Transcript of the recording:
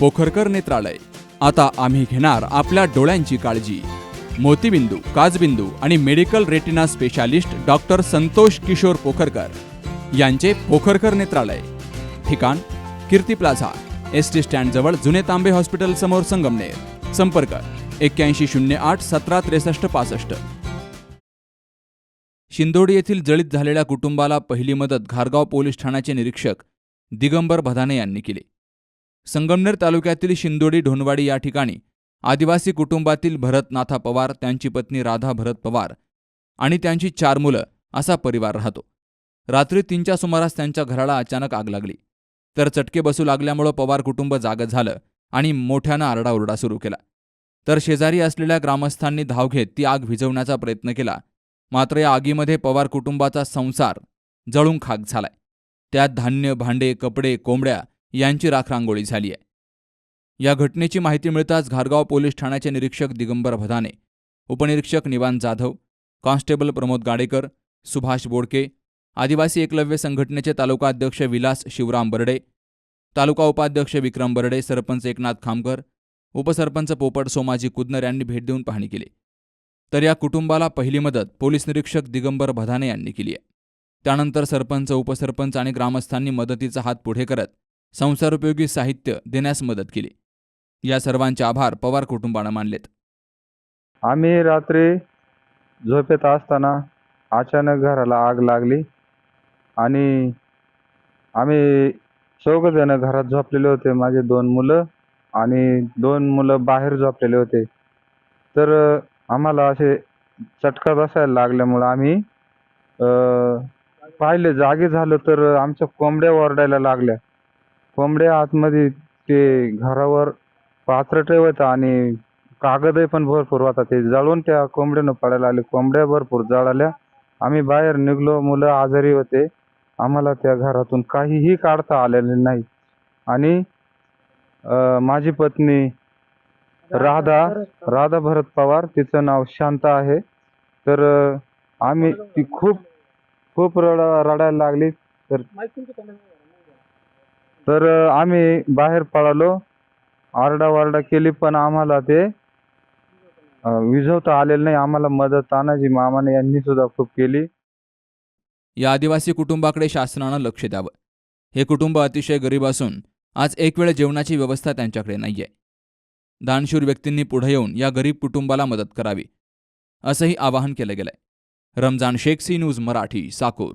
पोखरकर नेत्रालय. आता आम्ही घेणार आपल्या डोळ्यांची काळजी. मोतीबिंदू काजबिंदू आणि medical retina specialist doctor Santosh Kishor Pokharkar यांचे पोखरकर नेत्रालय. ठिकाण कीर्ती प्लाझा एस टी स्टँडजवळ जुने तांबे हॉस्पिटल समोर संगमनेर. संपर्क एक्क्याऐंशी शून्य आठ सतरा त्रेसष्ट पासष्ट. शिंदोडी येथील जळीत झालेल्या कुटुंबाला पहिली मदत घारगाव पोलीस ठाण्याचे निरीक्षक दिगंबर भदाने यांनी केली. संगमनेर तालुक्यातील शिंदोडी ढोणवाडी या ठिकाणी आदिवासी कुटुंबातील भरत नाथा पवार त्यांची पत्नी राधा भरत पवार आणि त्यांची चार मुलं असा परिवार राहतो. रात्री तीनच्या सुमारास त्यांच्या घराला अचानक आग लागली. तर चटके बसू लागल्यामुळं पवार कुटुंब जागं झालं आणि मोठ्यानं आरडाओरडा सुरू केला. तर शेजारी असलेल्या ग्रामस्थांनी धाव घेत ती आग विझवण्याचा प्रयत्न केला. मात्र या आगीमध्ये पवार कुटुंबाचा संसार जळून खाक झालाय. त्यात धान्य भांडे कपडे कोंबड्या यांची राखरांगोळी झाली आहे. या घटनेची माहिती मिळताच घारगाव पोलीस ठाण्याचे निरीक्षक दिगंबर भदाने उपनिरीक्षक निवान जाधव कॉन्स्टेबल प्रमोद गाडेकर सुभाष बोडके आदिवासी एकलव्य संघटनेचे तालुका अध्यक्ष विलास शिवराम बर्डे तालुका उपाध्यक्ष विक्रम बर्डे सरपंच एकनाथ खामकर उपसरपंच पोपट सोमाजी कुदनर यांनी भेट देऊन पाहणी केली. तर या कुटुंबाला पहिली मदत पोलीस निरीक्षक दिगंबर भदाने यांनी केली आहे. त्यानंतर सरपंच उपसरपंच आणि ग्रामस्थांनी मदतीचा हात पुढे करत संसारोपयोगी साहित्य देण्यास मदत केली. या सर्वांचे आभार पवार कुटुंबानं मानलेत. आम्ही रात्री झोपेत असताना अचानक घराला आग लागली आणि आम्ही चौघजण घरात झोपलेले होते. माझे दोन मुलं आणि दोन मुलं बाहेर झोपलेले होते. तर आम्हाला असे चटका बसायला लागल्यामुळं आम्ही पाहिले जागे झालो तर आमच्या कोंबड्या ओरडायला लागल्या. कोंबड्या आतमध्ये ते घरावर पात्र ठेवत आणि कागदही पण भरपूर होता ते जळून त्या कोंबड्यानं पडायला आले कोंबड्या भरपूर जळाल्या. आम्ही बाहेर निघलो. मुलं आजारी होते. आम्हाला त्या घरातून काहीही काढता आलेले नाही. आणि माझी पत्नी राधा राधा भरत पवार तिचं नाव शांता आहे. तर आम्ही ती खूप खूप रडा रडायला लागली. तर तर आम्ही बाहेर पळालो. आरडाओरडा केली पण आम्हाला ते विझवता आलेलं नाही. आम्हाला मदत तानाजी मामाने यांनी सुद्धा खूप केली. या आदिवासी कुटुंबाकडे शासनानं लक्ष द्यावं. हे कुटुंब अतिशय गरीब असून आज एक वेळ जेवणाची व्यवस्था त्यांच्याकडे नाहीये. दानशूर व्यक्तींनी पुढे येऊन या गरीब कुटुंबाला मदत करावी असंही आवाहन केलं गेलंय. Ramzan Shaikh C news Marathi Sakur.